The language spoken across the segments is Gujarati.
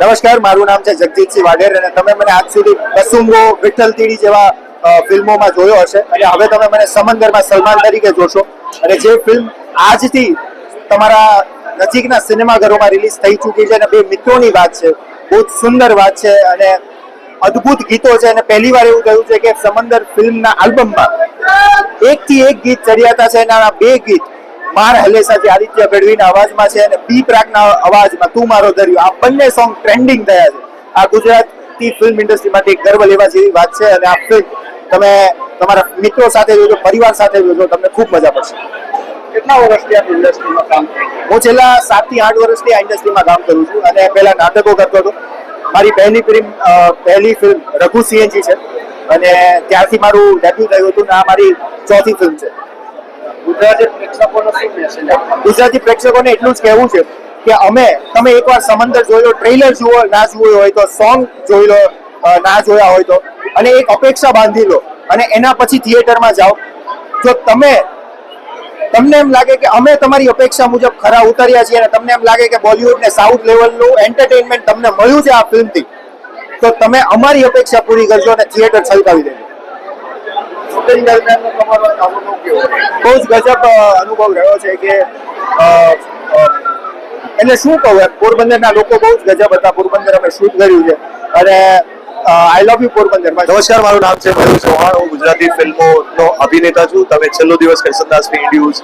નમસ્કાર, મારું નામ છે જગજીતસિંહ વાઢેર અને તમે મને આજ સુધી કસુંગો વિઠ્ઠલ તીડી જેવા ફિલ્મોમાં જોયો હશે. અને હવે તમે મને સમંદરમાં સલમાન તરીકે જોશો. અને જે ફિલ્મ આજથી તમારા નજીકના સિનેમાઘરોમાં રિલીઝ થઈ ચૂકી છે અને બે મિત્રોની વાત છે. બહુ જ સુંદર વાત છે અને અદ્ભુત ગીતો છે. અને પહેલી વાર એવું થયું છે કે સમંદર ફિલ્મના આલ્બમમાં એકથી એક ગીત ચડિયાતા છે એના બે ગીત માર હલેસા જે આદિત્ય ગઢવીના અવાજમાં છે અને પી પ્રાગના અવાજમાં તું મારો દરિયો. આ બંને સોંગ ટ્રેન્ડિંગ થયા છે. આ ગુજરાતી ફિલ્મ ઇન્ડસ્ટ્રી માટે એક ગર્વ લેવા જેવી વાત છે અને આ ફિલ્મ તમે તમારા મિત્રો સાથે જોજો પરિવાર સાથે જોજો તમને ખૂબ મજા પડશે. કેટલા વર્ષથી આ ઇન્ડસ્ટ્રીમાં કામ હું છેલ્લા સાતથી આઠ વર્ષથી આ ઇન્ડસ્ટ્રીમાં કામ કરું છું અને પહેલા નાટકો કરતો હતો. મારી પહેલી ફિલ્મ પહેલી ફિલ્મ રઘુ સીએનજી છે. અને ત્યારથી મારું ડેબ્યુ થયું હતું અને આ મારી ચોથી ફિલ્મ છે. ગુજરાતી પ્રેક્ષકોનો શું મેસેજ ગુજરાતી પ્રેક્ષકોને એટલું જ કહેવું છે કે અમે, તમે એકવાર સમંદર લો ટ્રેલર જુઓ, ના જોયું હોય તો સોંગ જોઈ લો ના જોયા હોય તો. અને એક અપેક્ષા બાંધી લો. અને એના પછી થિયેટરમાં જાઓ. જો તમે, તમને એમ લાગે કે અમે તમારી અપેક્ષા મુજબ ખરા ઉતર્યા છીએ અને તમને એમ લાગે કે બોલિવૂડ ને સાઉથ લેવલનું એન્ટરટેનમેન્ટ તમને મળ્યું છે આ ફિલ્મથી તો તમે અમારી અપેક્ષા પૂરી કરજો અને થિયેટર છલકાવી દેજો. શૂટિંગ દરમિયાન તમારો અનુભવ કેવો બહુ જ ગજબ અનુભવ રહ્યો છે કે એટલે શું કહું એમ પોરબંદરના લોકો બહુ જ ગજબ હતા. પોરબંદર અમે શૂટ કર્યું છે. અને આઈ લવ યુ પોરબંદર નમસ્કાર મારું નામ છે મયુર ચૌહાણ. હું ગુજરાતી ફિલ્મોનો અભિનેતા છું. તમે છેલ્લો દિવસ કરસનદાસ ઇન્ડ્યુઝ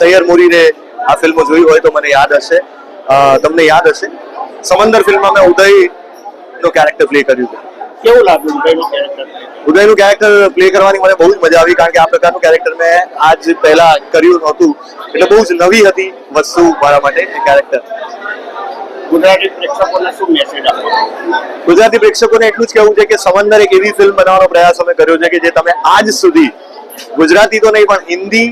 સૈયર મુરીને આ ફિલ્મો જોઈ હોય તો મને યાદ હશે. તમને યાદ હશે. સમંદર ફિલ્મમાં મેં ઉદય નો કેરેક્ટર પ્લે કર્યું હતું કેવું લાગ્યું ઉદયનું character? ઉદયનું કેરેક્ટર પ્લે કરવાની મને બહુ જ મજા આવી કારણ કે આ પ્રકારનું કેરેક્ટર મેં આજ પહેલા કર્યું નહોતું. એટલે બહુ જ નવી હતી વસ્તુ મારા માટે એ કેરેક્ટર ગુજરાતી પ્રેક્ષકોને શું મેસેજ ગુજરાતી પ્રેક્ષકોને એટલું જ કહેવું છે કે સમંદર એક એવી ફિલ્મ બનાવવાનો પ્રયાસ અમે કર્યો છે કે જે તમે આજ સુધી ગુજરાતી તો નહીં પણ હિન્દી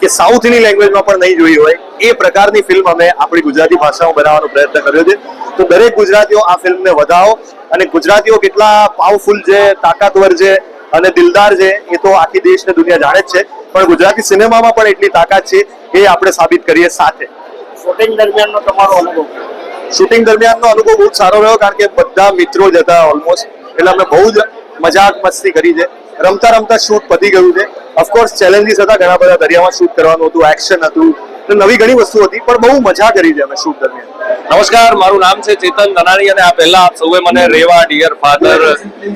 કે સાઉથની લેંગ્વેજમાં પણ નહીં જોઈ હોય. એ પ્રકારની ફિલ્મ અમે આપણી ગુજરાતી ભાષામાં બનાવવાનો પ્રયત્ન કર્યો છે. તો દરેક ગુજરાતીઓ આ ફિલ્મને વધાવો. અને ગુજરાતીઓ કેટલા પાવરફુલ છે તાકાતવર છે અને દિલદાર છે એ તો આખી દેશ ને દુનિયા જાણે જ છે. પણ ગુજરાતી સિનેમામાં પણ એટલી તાકાત છે એ આપણે સાબિત કરીએ સાથે. શૂટિંગ દરમિયાનનો તમારો અનુભવ? શૂટિંગ દરમિયાનનો અનુભવ બહુ જ સારો રહ્યો કારણ કે બધા મિત્રો જ હતા ઓલમોસ્ટ એટલે અમે બહુ જ મજાક મસ્તી કરી છે. રમતા રમતા શૂટ પતી ગયું છે. ઓફકોર્સ ચેલેન્જીસ હતા ઘણા બધા. દરિયામાં શૂટ કરવાનું હતું એક્શન હતું. નવી ઘણી વસ્તુ હતી પણ બહુ મજા કરી છે અમે શૂટ દરમિયાન. નમસ્કાર મારું નામ છે ચેતન ધનાણી અને આ પહેલા આપ સૌએ મને રેવા ડિયર ફાધર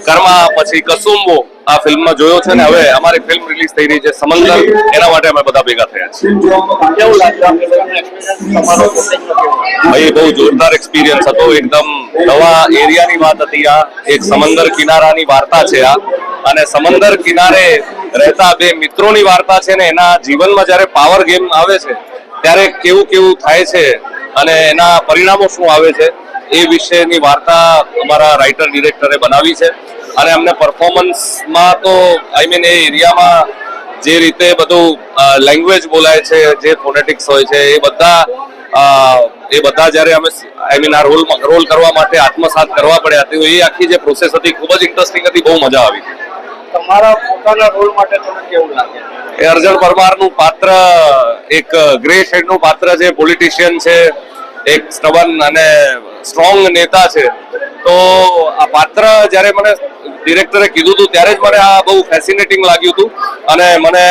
કર્મા પછી કસુંબો આ ફિલ્મમાં જોયો છે ને હવે અમારી ફિલ્મ રિલીઝ થઈ રહી છે સમંદર. એના માટે અમે બધા ભેગા થયા છીએ? ભાઈ બહુ જોરદાર એક્સપિરિયન્સ હતો. એકદમ નવા એરિયાની વાત હતી આ. એક સમંદર કિનારાની વાર્તા છે આ. અને સમંદર કિનારે રહેતા બે મિત્રોની વાર્તા છે ને એના જીવનમાં જ્યારે પાવર ગેમ આવે છે ત્યારે કેવું કેવું થાય છે અને એના પરિણામો શું આવે છે એ વિશેની વાર્તા અમારા રાઇટર ડિરેક્ટરે બનાવી છે. અને અમને પરફોર્મન્સમાં તો આઈ મીન એ એરિયામાં જે રીતે બધું લેંગ્વેજ બોલાય છે, જે ફોનેટિક્સ હોય છે, એ બધા એ બધા જ્યારે અમે આઈ મીન આ રોલ રોલ કરવા માટે આત્મસાત કરવા પડ્યા તો એ આખી જે પ્રોસેસ હતી ખૂબ જ ઇન્ટરેસ્ટિંગ હતી, બહુ મજા આવી. તમારા પોતાના રોલ માટે તમને કેવું લાગે? એ અર્જણ પરમારનું પાત્ર, એક ગ્રે શેડનું પાત્ર છે પોલિટિશિયન છે, એક સ્ટબન અને સ્ટ્રોંગ નેતા છે. તો આ પાત્ર જ્યારે મને ડિરેક્ટરે કીધું હતું, ત્યારે જ મને આ બહુ ફેસિનેટિંગ લાગ્યું હતું. અને મને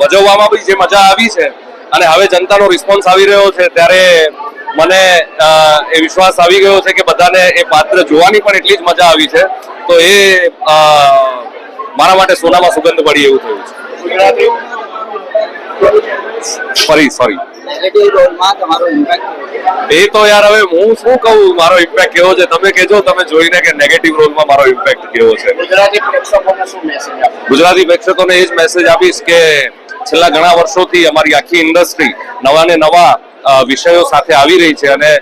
ભજવવામાં બી જે મજા આવી છે, અને હવે જનતાનો રિસ્પોન્સ આવી રહ્યો છે, ત્યારે મને એ વિશ્વાસ આવી ગયો છે કે બધાને એ પાત્ર જોવાની પણ એટલી જ મજા આવી છે. તો એ મારા માટે સોનામાં સુગંધ પડી એવું થયું છે. ગુજરાતી. સોરી સોરી એ તો યાર હવે હું શું કહું મારો ઇમ્પેક્ટ કેવો છે? તમે કેજો તમે જોઈને કે નેગેટિવ રોલમાં મારો ઇમ્પેક્ટ કેવો છે. ગુજરાતી પ્રેક્ષકોને શું મેસેજ આપો? ગુજરાતી પ્રેક્ષકોને એ જ મેસેજ આપીશ કે છેલ્લા ઘણા વર્ષોથી અમારી આખી ઇન્ડસ્ટ્રી નવા ને નવા વિષયો સાથે આવી રહી છે અને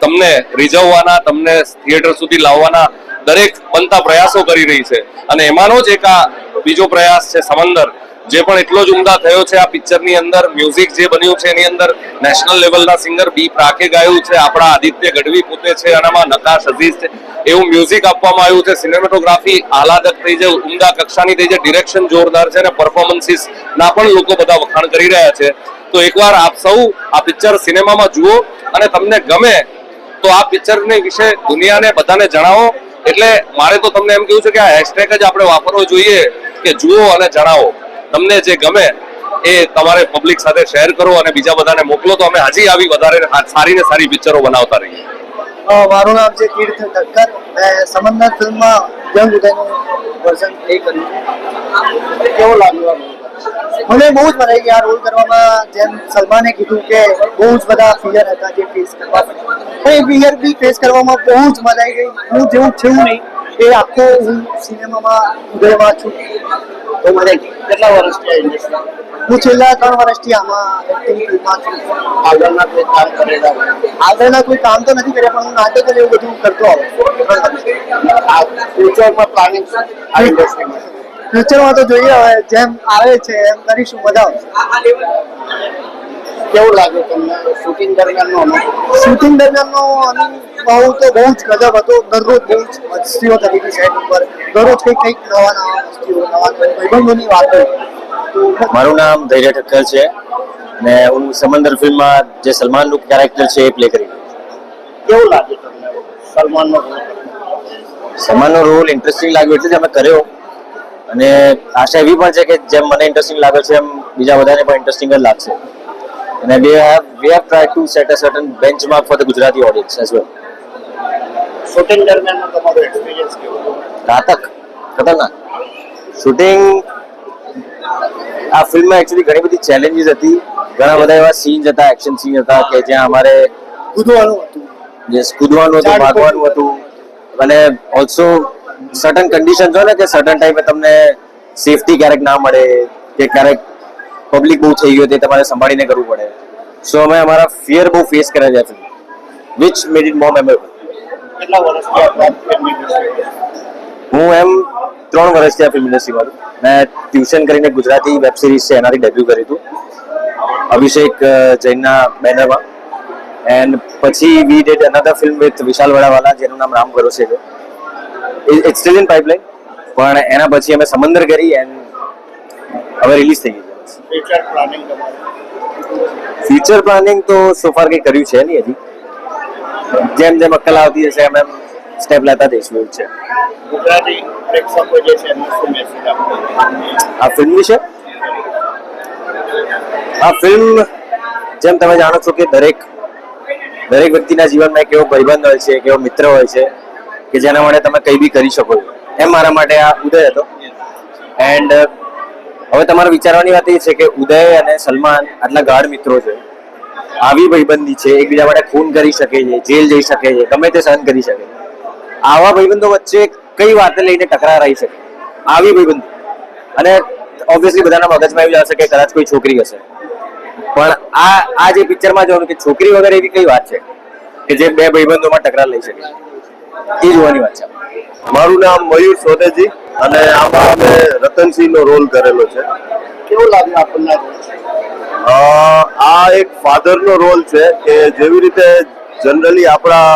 તમને રીઝવવાના તમને થિયેટર સુધી લાવવાના દરેક બનતા પ્રયાસો કરી રહી છે. અને એમાંનો જ એક આ બીજો પ્રયાસ છે સમંદર, જે પણ એટલો જ ઉમદા થયો છે આ પિક્ચરની અંદર, મ્યુઝિક જે બન્યું છે એની અંદર, નેશનલ લેવલના સિંગર બી પ્રાકે ગાયું છે, આપણા આદિત્ય ગઢવી પોતે છે અને આમાં નકાશ અઝીઝ છે, એવું મ્યુઝિક આપવામાં આવ્યું છે, સિનેમેટોગ્રાફી આહલાદક થઈ છે, ઉમદા કક્ષાની થઈ છે, ડિરેક્શન જોરદાર છે અને પરફોર્મન્સીસ ના પણ લોકો બધા વખાણ કરી રહ્યા છે. તો એકવાર આપ સૌ આ પિક્ચર સિનેમામાં જુઓ અને તમને ગમે તો આ પિક્ચરને વિશે દુનિયાને બધાને જણાવો. એટલે મારે તો તમને એમ કહ્યું છે કે આ હેશટેગ જ આપણે વાપરવો જોઈએ. કે જુઓ અને જણાવો. તમને જે ગમે એ તમારે પબ્લિક સાથે શેર કરો અને બીજા બધાને મોકલો તો અમે હજી આવી વધારે સારી ને સારી પિક્ચરો બનાવતા રહીએ. મારું નામ છે તીર્થ ઠક્કર. મેં સમંદર ફિલ્મમાં યંગ ઉદયનું વર્ઝન પ્લે કર્યું કેવો લાગ્યો મને બહુ જ આવી આ રોલ કરવામાં જેમ સલમાને કીધું કે બહુ જ બધા ફિયર હતા જે ફેસ કરવા પણ એ ફિયર બી ફેસ કરવામાં બહુ જ મજા આવી ગઈ. હું જેવું છું નહીં. એ આખો હું સિનેમામાં ઉદયમાં છું તો મને કેટલા વર્ષથી ઇન્ડસ્ટ્રી હું છેલ્લા ત્રણ વર્ષથી આમાં એક્ટિંગ ફિલ્મમાં છું. આગળના કોઈ કામ કરેલા? આગળના કોઈ કામ તો નથી કર્યા પણ હું નાટક અને એવું બધું કરતો આવું ફ્યુચરમાં પ્લાનિંગ આ ઇન્ડસ્ટ્રીમાં ફ્યુચરમાં તો જોઈએ હવે જેમ આવે છે એમ કરીશું મજા આવશે. કેવું લાગ્યું તમને? શૂટિંગ દરમિયાનનો અનુભવ? શૂટિંગ દરમિયાનનો અનુભવ તો બહુ જ ગજબ હતો. દરરોજ બહુ જ મસ્તીઓ થતી સેટ ઉપર. દરરોજ કંઈક કંઈક નવા નવા મસ્તીઓ નવા ભાઈબંધોની વાતો. મારું નામ ધૈર્ય ઠક્કર છે ને હું સમંદર ફિલ્મમાં જે સલમાનનું કેરેક્ટર છે એ પ્લે કરી કેવું લાગ્યું તમને? સલમાનનો? સલમાનનો રોલ ઇન્ટરેસ્ટિંગ લાગ્યો એટલે જ અમે કર્યો. અને આશા એવી પણ છે કે જેમ મને ઇન્ટરેસ્ટિંગ લાગે છે એમ બીજા બધાને પણ ઇન્ટરેસ્ટિંગ જ લાગશે. અને we have we have tried to set a certain benchmark for the Gujarati audience as well. Shooting દરમિયાનનો તમારો એક્સપિરિયન્સ કેવો ઘાતક ખતરનાક શૂટિંગ આ ફિલ્મમાં એકચ્યુઅલી ઘણી બધી ચેલેન્જીસ હતી. ઘણા બધા એવા સીન્સ હતા એક્શન સીન હતા કે જ્યાં અમારે કૂદવાનું હતું. યસ કૂદવાનું હતું ભાગવાનું હતું. અને ઓલ્સો સર્ટન કન્ડિશન હોય ને કે સર્ટન ટાઈમે તમને સેફટી ક્યારેક ના મળે કે ક્યારેક પબ્લિક બહુ થઈ ગયો તે તમારે સંભાળીને કરવું પડે. સો અમે અમારા ફિયર બહુ ફેસ કર્યા છે film which made it more memorable હું એમ ત્રણ વર્ષથી આ ફિલ્મ ઇન્ડસ્ટ્રીમાં છું મેં ટ્યુશન કરીને ગુજરાતી વેબ સિરીઝ છે એનાથી ડેબ્યુ કર્યું હતું. અભિષેક જૈનના બેનરમાં એન્ડ પછી we did another film with Vishal Vadawala જેનું નામ રામ ભરોસે છે. ઇટ સ્ટીલ ઇન પાઇપલાઇન પણ એના પછી અમે સમંદર કરી એન્ડ હવે રિલીઝ થઈ ગઈ ફ્યુચર પ્લાનિંગ ફ્યુચર પ્લાનિંગ તો સોફાર કંઈ કર્યું છે નહીં હજી. જેમ જેમ અક્કલ આવતી હશે એમ એમ સ્ટેપ લેતા જઈશું એવું છે. ગુજરાતી પ્રેક્ષકો જે છે એમને શું મેસેજ આ ફિલ્મ વિશે? આ ફિલ્મ જેમ તમે જાણો છો કે દરેક દરેક વ્યક્તિના જીવનમાં એક એવો ભાઈબંધ હોય છે એક એવો મિત્ર હોય છે કે જેના માટે તમે કંઈ બી કરી શકો એમ મારા માટે આ ઉદય હતો. એન્ડ હવે તમારે વિચારવાની વાત એ છે કે ઉદય અને સલમાન આટલા ગાઢ મિત્રો છે. આવી ભાઈબંધી છે, એકબીજા માટે ખૂન કરી શકે છે, જેલ જઈ શકે છે, ગમે તે સહન કરી શકે છે. આવા ભાઈબંધો વચ્ચે કઈ વાતે લઈને ટકરાર આવી શકે? આવી ભાઈબંધ. અને ઓબ્વિયસલી બધાના મગજમાં એવું જશે કે કદાચ કોઈ છોકરી હશે. પણ આ આ જે પિક્ચરમાં જોવાનું કે છોકરી વગર એવી કઈ વાત છે? કે જે બે ભાઈબંધોમાં ટકરાર લઈ શકે એ જોવાની વાત છે. મારું નામ મયુર સોનેજી અને આમાં અમે રતનસિંહ નો રોલ કરેલો છે. કેવું લાગ્યો આપણને આ એક ફાધર નો રોલ છે કે જેવી રીતે જનરલી આપણા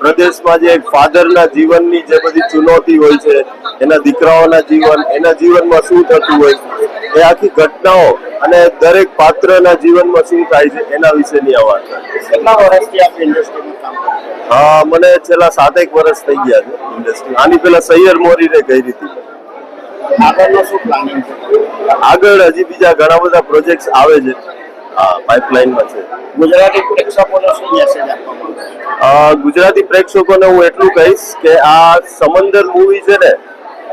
પ્રદેશમાં જે ફાધરના જીવનની જે બધી ચુનૌતી હોય છે એના દીકરાઓના જીવન એના જીવનમાં શું થતું હોય એ આખી ઘટનાઓ અને દરેક પાત્રના જીવનમાં શું થાય છે એના વિશેની આ વાત. કેટલા વર્ષથી આપ ઇન્ડસ્ટ્રીમાં હા મને છેલ્લા સાતેક વર્ષ થઈ ગયા છે ઇન્ડસ્ટ્રી આની પહેલા સૈયર મોરીને ગઈ હતી. આગળનો શું પ્લાનિંગ છે? આગળ હજી બીજા ઘણા બધા પ્રોજેક્ટ્સ આવે છે હા પાઇપલાઇનમાં છે. ગુજરાતી પ્રેક્ષકોને શું મેસેજ આપવા છો? ગુજરાતી પ્રેક્ષકોને હું એટલું કહીશ કે આ સમંદર મૂવી છે ને,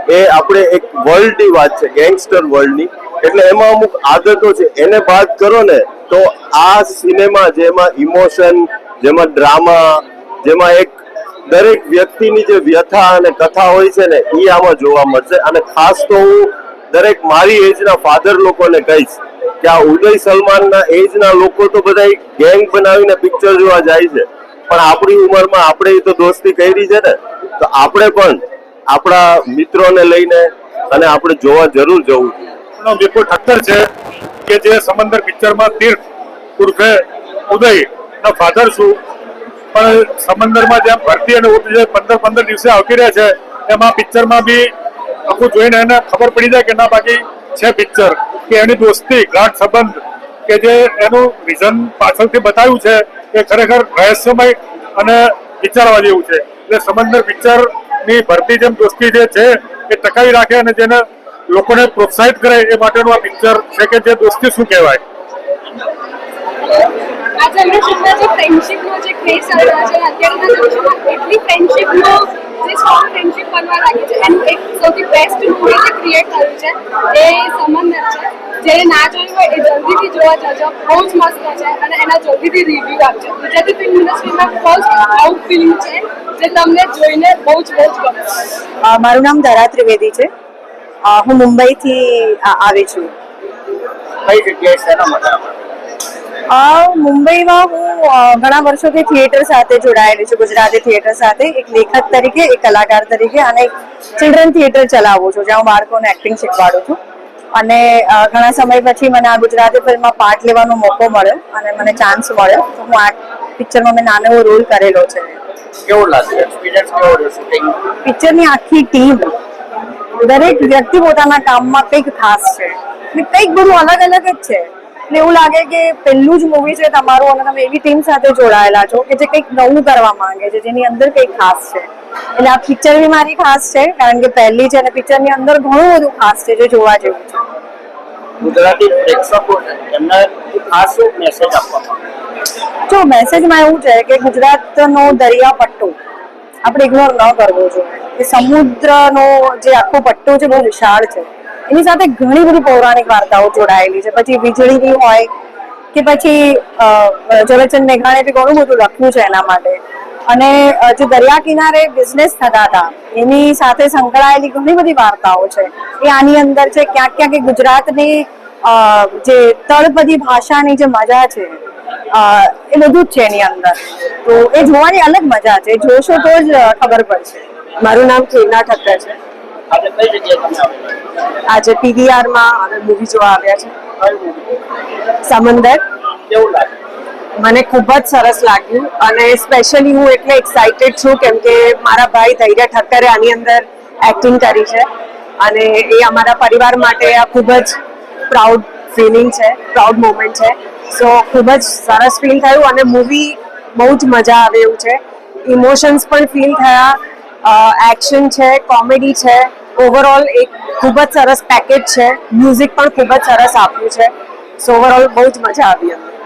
એ આપણે એક વર્લ્ડની વાત છે ગેંગસ્ટર વર્લ્ડની એટલે એમાં અમુક આદતો છે. એને બાદ કરો ને, તો આ સિનેમા જેમાં ઇમોશન જેમાં ડ્રામા જેમાં એક દરેક વ્યક્તિની જે વ્યથા અને કથા હોય છે ને એ આમાં જોવા મળશે. અને ખાસ તો હું દરેક મારી એજના ફાધર લોકોને કહીશ કે આ ઉદય સલમાનના એજના લોકો તો બધા ગેંગ બનાવીને પિક્ચર જોવા જાય છે. પણ આપણી ઉંમરમાં આપણે તો દોસ્તી કરી છે ને, તો આપણે પણ આપણા મિત્રોને લઈને અને આપણે જોવા જરૂર જવું જોઈએ. વિપુલ ઠક્કર છે કે જે સમંદર પિક્ચરમાં તીર્થ, ઉર્ફે ઉદય ના ફાધર છું. પણ સમંદરમાં જેમ ભરતી અને જે પંદર પંદર દિવસે આવતી રહે છે, એમાં પિક્ચરમાં બી આખું જોઈને એને ખબર પડી જાય કે ના, બાકી છે પિક્ચર. કે એની દોસ્તી, ગાઢ સંબંધ કે જે એનું રીઝન પાછળથી બતાવ્યું છે કે ખરેખર રહસ્યમય અને વિચારવા જેવું છે. એટલે સમંદર પિક્ચરની ભરતી જેમ દોસ્તી જે છે એ ટકાવી રાખે અને જેને લોકોને પ્રોત્સાહિત કરે એ માટેનું આ પિક્ચર છે કે જે દોસ્તી શું કહેવાય? આજે અમે જે ફ્રેન્ડશિપનો જે ક્રેઝ આવ્યો છે અત્યારના એટલી ફ્રેન્ડશિપનો બનવા લાગી છે. એનું એક સૌથી બેસ્ટ મૂવી જે ક્રિએટ થયું છે એ સમંદર છે. જેને ના જોયું હોય એ જલ્દીથી જોવા જજો. બહુ જ મસ્ત છે અને એના જલ્દીથી રિવ્યૂ આપજો. ગુજરાતી ફિલ્મ ઇન્ડસ્ટ્રીમાં ફર્સ્ટ આઉટ ફિલ્મ છે જે તમને જોઈને બહુ જ બહુ જ ગમશે મારું નામ ધરા ત્રિવેદી છે. હું મુંબઈથી આવી છું. કઈ જગ્યાએ શેના માટે મુંબઈમાં હું ઘણા વર્ષોથી થિયેટર સાથે જોડાયેલી છું. ગુજરાતી થિયેટર સાથે એક લેખક તરીકે એક કલાકાર તરીકે અને એક ચિલ્ડ્રન થિયેટર ચલાવું છું જ્યાં હું બાળકોને એક્ટિંગ શીખવાડું છું. અને ઘણા સમય પછી મને આ ગુજરાતી ફિલ્મમાં પાર્ટ લેવાનો મોકો મળ્યો અને મને ચાન્સ મળ્યો. તો હું આ પિક્ચરમાં મેં નાનો એવો રોલ કરેલો છે. કેવું લાગ્યું એક્સપિરિયન્સ કેવો રહ્યો શૂટિંગ પિક્ચરની આખી ટીમ દરેક વ્યક્તિ પોતાના કામમાં કંઈક ખાસ છે. કંઈક બધું અલગ અલગ જ છે. એટલે એવું લાગે કે પહેલું જ મૂવી છે તમારું અને તમે એવી ટીમ સાથે જોડાયેલા છો કે જે કંઈક નવું કરવા માંગે છે જેની અંદર કંઈક ખાસ છે. એટલે આ પિક્ચર બી મારી ખાસ છે કારણ કે પહેલી છે અને પિક્ચરની અંદર ઘણું બધું ખાસ છે જે જોવા જેવું છે. ગુજરાતી પ્રેક્ષકો એમને ખાસ મેસેજ આપવા જો મેસેજમાં એવું છે કે ગુજરાતનો દરિયા પટ્ટો આપણે ઇગ્નોર ન કરવો જોઈએ. કે સમુદ્રનો જે આખો પટ્ટો છે બહુ વિશાળ છે. એની સાથે ઘણી બધી પૌરાણિક વાર્તાઓ જોડાયેલી છે. પછી વીજળીની હોય કે પછી ઝવેરચંદ મેઘાણીએ બી ઘણું બધું લખ્યું છે એના માટે. અને જે દરિયા કિનારે બિઝનેસ થતા હતા, એની સાથે સંકળાયેલી ઘણી બધી વાર્તાઓ છે. એ આની અંદર છે, ક્યાંક ક્યાંક ગુજરાતની જે તળપદી ભાષાની જે મજા છે એ બધું જ છે એની અંદર. તો એ જોવાની અલગ મજા છે. જોશો તો જ ખબર પડશે. મારું નામ પ્રેરણા ઠક્કર છે. આજે કઈ જગ્યાએ તમે આવેલા આજે પીવીઆરમાં અમે મૂવી જોવા આવ્યા છે. સમંદર. કેવું લાગ્યું? મને ખૂબ જ સરસ લાગ્યું અને સ્પેશિયલી હું એટલે એક્સાઇટેડ છું કેમ કે મારા ભાઈ ધૈર્ય ઠક્કરે આની અંદર એક્ટિંગ કરી છે અને એ અમારા પરિવાર માટે આ ખૂબ જ પ્રાઉડ ફિલિંગ છે પ્રાઉડ મોમેન્ટ છે. સો ખૂબ જ સરસ ફીલ થયું અને મૂવી બહુ જ મજા આવે એવું છે. ઇમોશન્સ પણ ફીલ થયા. એક્શન છે કોમેડી છે. ઓવરઓલ એક ખૂબ જ સરસ પેકેજ છે. મ્યુઝિક પણ ખૂબ જ સરસ આપ્યું છે. સો ઓવરઓલ બહુ જ મજા આવી. અમને